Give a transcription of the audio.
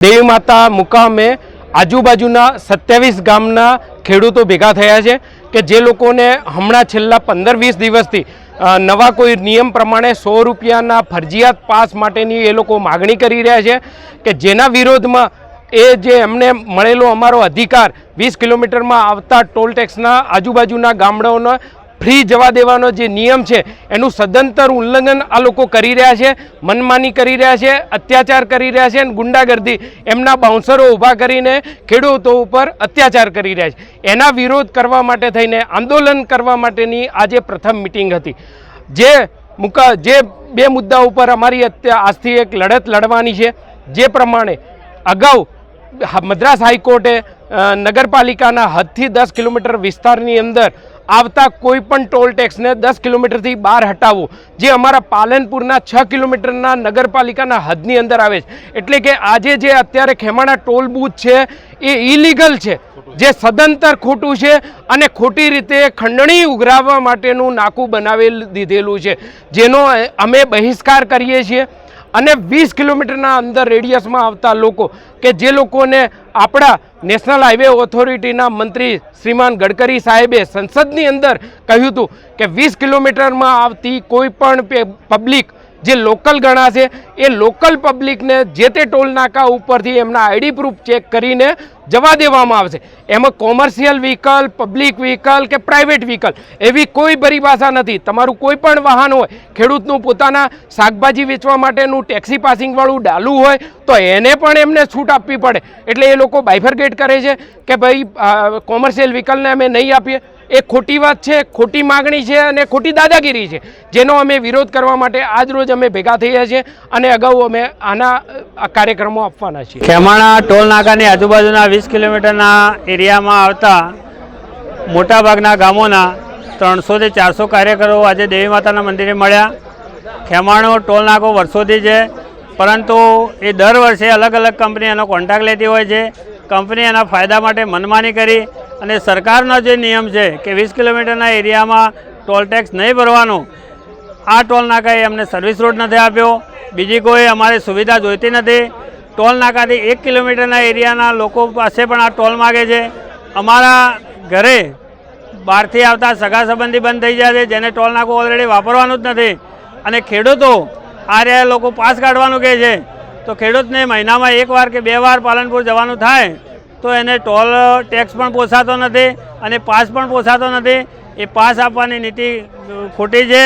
દેવી માતા મુકામે આજુબાજુના સત્યાવીસ ગામના ખેડૂતો ભેગા થયા છે કે જે લોકોને હમણાં છેલ્લા પંદર વીસ દિવસથી નવા કોઈ નિયમ પ્રમાણે સો રૂપિયાના ફરજિયાત પાસ માટેની એ લોકો માગણી કરી રહ્યા છે કે જેના વિરોધમાં એ જે એમને મળેલો અમારો અધિકાર વીસ કિલોમીટરમાં આવતા ટોલ ટેક્સના આજુબાજુના ગામડાઓના ફ્રી જવા દેવાનો જે નિયમ છે, એનું સદંતર ઉલ્લંઘન આ લોકો કરી રહ્યા છે, મનમાની કરી રહ્યા છે, અત્યાચાર કરી રહ્યા છે અને ગુંડાગર્દી એમના બાઉન્સરો ઊભા કરીને ખેડૂતો ઉપર અત્યાચાર કરી રહ્યા છે. એના વિરોધ કરવા માટે થઈને, આંદોલન કરવા માટેની આજે પ્રથમ મિટિંગ હતી. જે મુકા, જે બે મુદ્દા ઉપર અમારી આજથી એક લડત લડવાની છે. જે પ્રમાણે અગાઉ મદ્રાસ હાઈકોર્ટે નગરપાલિકાના હદથી દસ કિલોમીટર વિસ્તારની અંદર આવતા કોઈ પણ ટોલ ટેક્સને દસ કિલોમીટરથી બહાર હટાવવું, જે અમારા પાલનપુરના છ કિલોમીટરના નગરપાલિકાના હદની અંદર આવે છે. એટલે કે આજે જે અત્યારે ખેમાણા ટોલ બૂથ છે, એ ઇલીગલ છે, જે સદંતર ખોટું છે અને ખોટી રીતે ખંડણી ઉઘરાવવા માટેનું નાકું બનાવેલ દીધેલું છે, જેનો અમે બહિષ્કાર કરીએ છીએ. અને વીસ કિલોમીટરના અંદર રેડિયસમાં આવતા લોકો કે જે લોકોને આપણા નેશનલ હાઈવે ઓથોરિટીના મંત્રી શ્રીમાન ગડકરી સાહેબે સંસદની અંદર કહ્યું હતું કે વીસ કિલોમીટરમાં આવતી કોઈ પણ પબ્લિક જે લોકલ ગણાશે એ લોકલ પબ્લિકને જે તે ટોલ નાકા ઉપરથી એમના આઈડી પ્રૂફ ચેક કરીને જવા દેવામાં આવશે. એમાં કોમર્શિયલ વ્હીકલ, પબ્લિક વ્હીકલ કે પ્રાઇવેટ વ્હીકલ એવી કોઈ પરિભાષા નથી. તમારું કોઈ પણ વાહન હોય, ખેડૂતનું પોતાના શાકભાજી વેચવા માટેનું ટેક્સી પાસિંગવાળું ડાલું હોય, તો એને પણ એમને છૂટ આપવી પડે. એટલે એ લોકો બાયફરગેટ કરે છે કે ભાઈ કોમર્શિયલ વ્હીકલને અમે નહીં આપીએ. એ ખોટી વાત છે ખોટી માગણી છે અને ખોટી દાદાગીરી છે, જેનો અમે વિરોધ કરવા માટે આજ રોજ અમે ભેગા થયા છીએ અને અગાઉ અમે આના કાર્યક્રમો આપવાના છીએ. ખેમાણા ટોલ નાકાની આજુબાજુના વીસ કિલોમીટરના એરિયામાં આવતા મોટાભાગના ગામોના ત્રણસોથી ચારસો કાર્યકરો આજે દેવી માતાના મંદિરે મળ્યા. ખેમાણો ટોલ નાકો વર્ષોથી છે, પરંતુ એ દર વર્ષે અલગ અલગ કંપની એનો કોન્ટ્રાક્ટ લેતી હોય છે. કંપની એના ફાયદા માટે મનમાની કરી અને સરકારનો જે નિયમ છે કે વીસ કિલોમીટરના એરિયામાં ટોલ ટેક્સ નહીં ભરવાનો, આ ટોલ નાકાએ અમને સર્વિસ રોડ નથી આપ્યો. બીજી કોઈ અમારે સુવિધા જોઈતી નથી. ટોલ નાકાથી એક કિલોમીટરના એરિયાના લોકો પાસે પણ આ ટોલ માગે છે. અમારા ઘરે બહારથી આવતા સગા સંબંધી બંધ થઈ જાય છે, જેને ટોલ નાકું ઓલરેડી વાપરવાનું જ નથી. અને ખેડૂતો આ રહ્યા લોકો પાસ કાઢવાનું કહે છે. તો ખેડૂતને મહિનામાં એક વાર કે બે વાર પાલનપુર જવાનું થાય તો એને ટોલ, ટેક્સ પણ પોસાતો નથી અને પાસ પણ પોસાતો નથી. એ પાસ આપવાની નીતિ ખોટી છે.